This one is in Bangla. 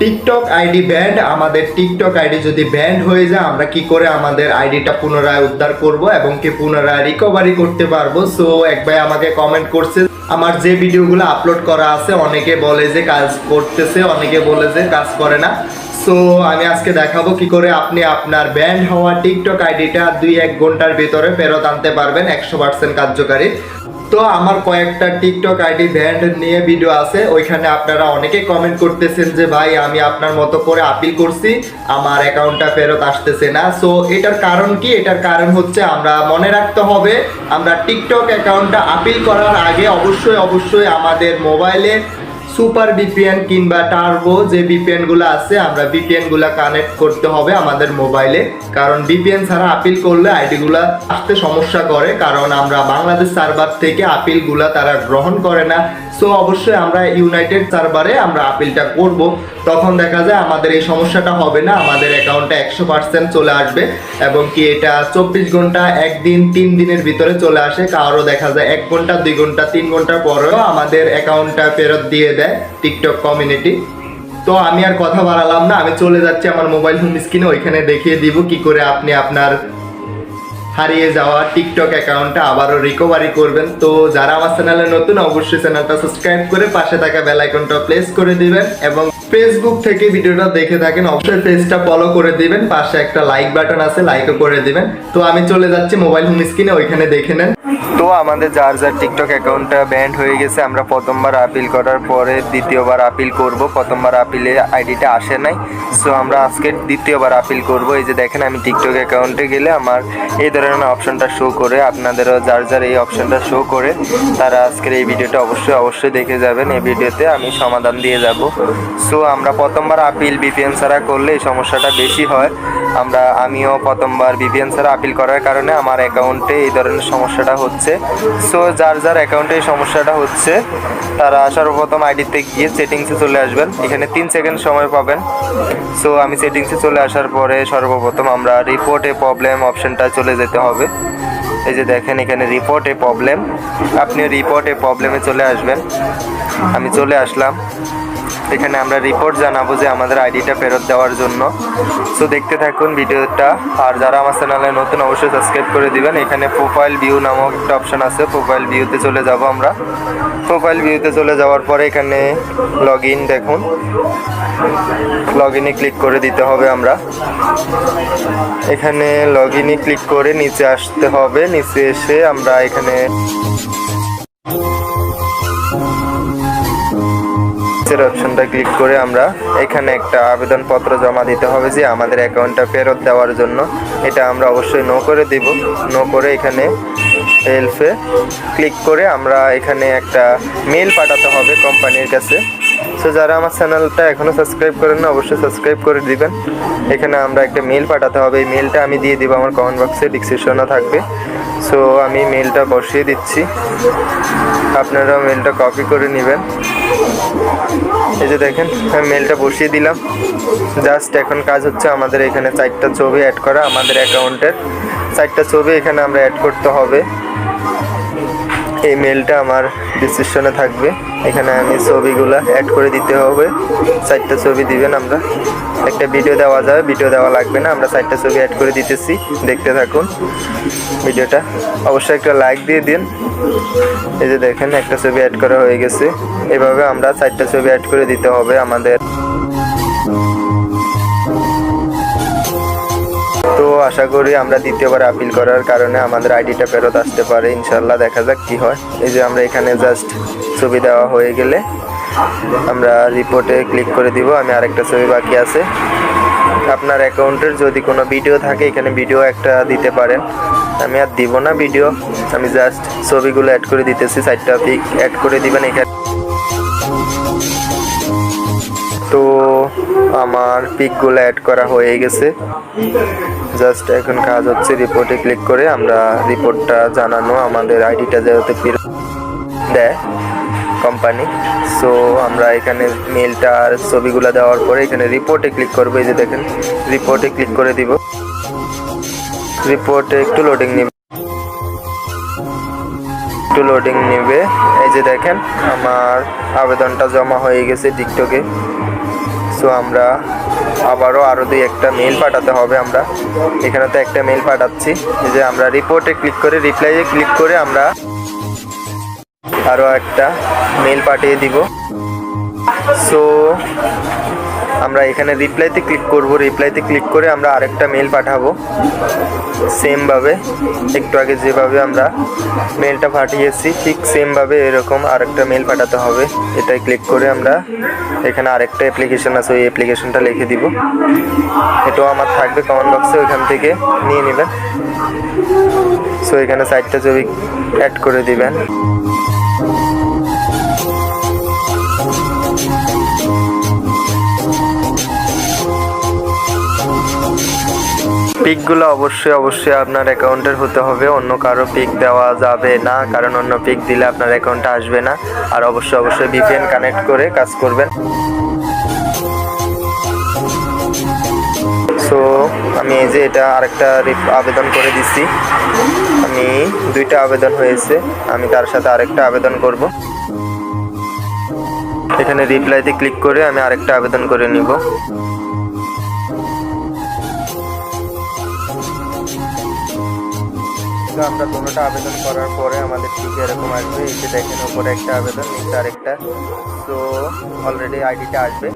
টিকটক আইডি ব্যান্ড, আমাদের টিকটক আইডি যদি ব্যান্ড হয়ে যায়, আমরা কি করে আমাদের আইডিটা পুনরায় উদ্ধার করব এবং কি পুনরায় রিকভারি করতে পারব? সো এক ভাই আমাকে কমেন্ট করছে, আমার যে ভিডিওগুলো আপলোড করা আছে, অনেকে বলে যে কাজ করতেছে, অনেকে বলে যে কাজ করে না। সো আমি আজকে দেখাবো কি করে আপনি আপনার ব্যান্ড হওয়া টিকটক আইডিটা দুই এক ঘণ্টার ভিতরে ফেরত আনতে পারবেন, একশো পার্সেন্ট কার্যকারী। তো আমার কয়েকটা টিকটক আইডি ব্যান্ড নিয়ে ভিডিও আছে। ওইখানে আপনারা অনেকে কমেন্ট করতেছেন যে, ভাই, আমি আপনার মতো করে আপিল করছি, আমার অ্যাকাউন্টটা ফেরত আসতেছে না। সো এটার কারণ কি? এটার কারণ হচ্ছে আমরা মনে রাখতে হবে, আমরা টিকটক অ্যাকাউন্টটা আপিল করার আগে অবশ্যই অবশ্যই আমাদের মোবাইলে সুপার ভিপিএন কিংবা টার্বো যে ভিপিএনগুলো আছে, আমরা ভিপিএনগুলা কানেক্ট করতে হবে আমাদের মোবাইলে। কারণ বিপিএন ছাড়া আপিল করলে আইডি গুলা আসতে সমস্যা করে, কারণ আমরা বাংলাদেশ সার্ভার থেকে আপিলগুলা তারা গ্রহণ করে না। সো অবশ্যই আমরা ইউনাইটেড সার্ভারে আমরা আপিলটা করব। তখন দেখা যায় আমাদের এই সমস্যাটা হবে না, আমাদের অ্যাকাউন্টে একশো পার্সেন্ট চলে আসবে এবং কি এটা চব্বিশ ঘণ্টা, একদিন, তিন দিনের ভিতরে চলে আসে। কারও দেখা যায় এক ঘণ্টা, দুই ঘণ্টা, তিন ঘণ্টা পরেও আমাদের অ্যাকাউন্টটা ফেরত দিয়ে দেয়। টিকটক কমিউনিটি তো আমি আর কথা বাড়ালাম না, আমি চলে যাচ্ছি আমার মোবাইল হোম স্ক্রিনে ওইখানে দেখিয়ে দিব কি করে আপনি আপনার হারিয়ে যাওয়া টিকটক অ্যাকাউন্টটা আবারও রিকভারি করবেন। তো যারা আমার চ্যানেলে নতুন, অবশ্যই চ্যানেলটা সাবস্ক্রাইব করে পাশে থাকা বেল আইকনটা প্রেস করে দিবেন এবং ফেসবুক থেকে ভিডিওটা দেখে থাকেন, অবশ্যই পেজটা ফলো করে দিবেন। পাশে একটা লাইক বাটন আছে লাইকও করে দিবেন। তো আমি চলে যাচ্ছি মোবাইল হোম স্ক্রিনে ওইখানে দেখে নেন। তো আমাদের যার যার টিকটক অ্যাকাউন্টটা ব্যান্ড হয়ে গেছে, আমরা প্রথমবার আপিল করার পরে দ্বিতীয়বার আপিল করব। প্রথমবার আপিলে আইডিটা আসে নাই। সো আমরা আজকে দ্বিতীয়বার আপিল করব। এই যে দেখেন, আমি টিকটক অ্যাকাউন্টে গেলে আমার এই ধরনের অপশনটা শো করে, আপনাদেরও যার যার এই অপশনটা শো করে, তারা আজকের এই ভিডিওটা অবশ্যই অবশ্যই দেখে যাবেন। এই ভিডিওতে আমি সমাধান দিয়ে যাব। সো আমরা প্রথমবার আপিল বিপিএন ছাড়া করলে এই সমস্যাটা বেশি হয়। আমরা, আমিও প্রথমবার বিপিএন ছাড়া আপিল করার কারণে আমার অ্যাকাউন্টে এই ধরনের সমস্যাটা হচ্ছে। সো যার যার অ্যাকাউন্টে এই সমস্যাটা হচ্ছে, তারা সর্বপ্রথম আইডিতে গিয়ে সেটিংসে চলে আসবেন। এখানে তিন সেকেন্ড সময় পাবেন। সো আমি সেটিংসে চলে আসার পরে সর্বপ্রথম আমরা রিপোর্টে প্রবলেম অপশনটা চলে যেতে হবে। এই যে দেখেন, এখানে রিপোর্টে প্রবলেম আপনি রিপোর্টে প্রবলেমে চলে আসবেন। আমি চলে আসলাম। এখানে আমরা রিপোর্ট জানাব যে আমাদের আইডিটা ফেরত দেওয়ার জন্য। সো দেখতে থাকুন ভিডিওটা। আর যারা আমার চ্যানেলে নতুন, অবশ্যই সাবস্ক্রাইব করে দিবেন। এখানে প্রোফাইল ভিউ নামক একটা অপশান আছে। প্রোফাইল ভিউতে চলে যাব আমরা। প্রোফাইল ভিউতে চলে যাওয়ার পরে এখানে লগ ইন দেখুন। লগ ক্লিক করে দিতে হবে আমরা। এখানে লগ ক্লিক করে নিচে আসতে হবে। নিচে এসে আমরা এখানে নিচের অপশনটা ক্লিক করে আমরা এখানে একটা আবেদনপত্র জমা দিতে হবে যে আমাদের অ্যাকাউন্টটা ফেরত দেওয়ার জন্য। এটা আমরা অবশ্যই নো করে দিব। নো করে এখানে হেল্পে ক্লিক করে আমরা এখানে একটা মেল পাঠাতে হবে কোম্পানির কাছে। সো যারা আমার চ্যানেলটা এখনও সাবস্ক্রাইব করেন না, অবশ্যই সাবস্ক্রাইব করে দিবেন। এখানে আমরা একটা মেল পাঠাতে হবে। এই মেলটা আমি দিয়ে দিব, আমার কমেন্ট বক্সে ডিসক্রিপশনে থাকবে। সো আমি মেলটা বসিয়ে দিচ্ছি। আপনারা মেলটা কপি করে নেবেন। এই যে দেখেন মেলটা বসিয়ে দিলাম। জাস্ট এখন কাজ হচ্ছে আমাদের এখানে চারটা ছবি অ্যাড করা, আমাদের অ্যাকাউন্টের চারটা ছবি এখানে আমরা অ্যাড করতে হবে। এই মেলটা আমার ডিসক্রিপশনে থাকবে। এখানে আমি ছবিগুলো অ্যাড করে দিতে হবে। চারটা ছবি দিবেন আমরা। একটা ভিডিও দেওয়া যাবে। ভিডিও দেওয়া লাগবে না। আমরা চারটা ছবি অ্যাড করে দিতেছি। দেখতে থাকুন ভিডিওটা। অবশ্যই একটা লাইক দিয়ে দিন। এই যে দেখেন, একটা ছবি অ্যাড করা হয়ে গেছে। এভাবে আমরা চারটা ছবি অ্যাড করে দিতে হবে আমাদের। আশা করি আমরা দ্বিতীয়বার আপিল করার কারণে আমাদের আইডিটা ফেরত আসতে পারে। ইনশাল্লাহ দেখা যাক কি হয়। এই যে আমরা এখানে জাস্ট ছবি দেওয়া হয়ে গেলে আমরা রিপোর্টে ক্লিক করে দিব। আমি আরেকটা ছবি বাকি আছে। আপনার অ্যাকাউন্টের যদি কোনো ভিডিও থাকে, এখানে ভিডিও একটা দিতে পারেন। আমি আর দিব না ভিডিও আমি জাস্ট ছবিগুলো অ্যাড করে দিতেছি। চারটা পিক অ্যাড করে দিবেন এখানে। তো আমার পিকগুলো অ্যাড করা হয়ে গেছে। জাস্ট এখন কাজ হচ্ছে রিপোর্টে ক্লিক করে আমরা রিপোর্টটা জানানো, আমাদের আইডিটা যেহেতু ফেরত দেয় কোম্পানি সো আমরা এখানে মেলটা আর ছবিগুলো দেওয়ার পরে এখানে রিপোর্টে ক্লিক করব, এই যে দেখেন রিপোর্টে ক্লিক করে দিব। রিপোর্টে একটু লোডিং নিবে। একটু লোডিং নেবে। এই যে দেখেন, আমার আবেদনটা জমা হয়ে গেছে টিকটকে সো আমরা আবারও আরও দুই একটা মেল পাঠাতে হবে আমরা। এখানে তো একটা মেল পাঠাচ্ছি যে আমরা রিপোর্টে ক্লিক করে রিপ্লাইয়ে ক্লিক করে আমরা আরও একটা মেল পাঠিয়ে দিব। সো আমরা এখানে রিপ্লাইতে ক্লিক করব। রিপ্লাইতে ক্লিক করে আমরা আরেকটা মেল পাঠাবো। সেমভাবে একটু আগে যেভাবে আমরা মেলটা পাঠিয়েছি, ঠিক সেমভাবে এরকম আরেকটা মেল পাঠাতে হবে। এটাই ক্লিক করে আমরা এখানে আরেকটা অ্যাপ্লিকেশন আছে, ওই অ্যাপ্লিকেশনটা লিখে দিব। এটাও আমার থাকবে কমেন্ট বক্সে ওইখান থেকে নিয়ে নেবেন। সো এখানে সাইডটা ছবি অ্যাড করে দিবেন। পিকগুলো অবশ্যই অবশ্যই আপনার অ্যাকাউন্টের হতে হবে। অন্য কারও পিক দেওয়া যাবে না, কারণ অন্য পিক দিলে আপনার অ্যাকাউন্টে আসবে না। আর অবশ্যই অবশ্যই ভিপিএন কানেক্ট করে কাজ করবেন। সো আমি এই যে এটা আরেকটা আবেদন করে দিছি। আমি দুইটা আবেদন হয়েছে। আমি তার সাথে আরেকটা আবেদন করব। এখানে রিপ্লাইতে ক্লিক করে আমি আরেকটা আবেদন করে নিব। তো আমরা কোনোটা আবেদন করার পরে আমাদের ঠিক এরকম আসবে যে দেখেন ওপরে একটা আবেদন, নিচে আরেকটা। তো অলরেডি আইডিটা আসবে।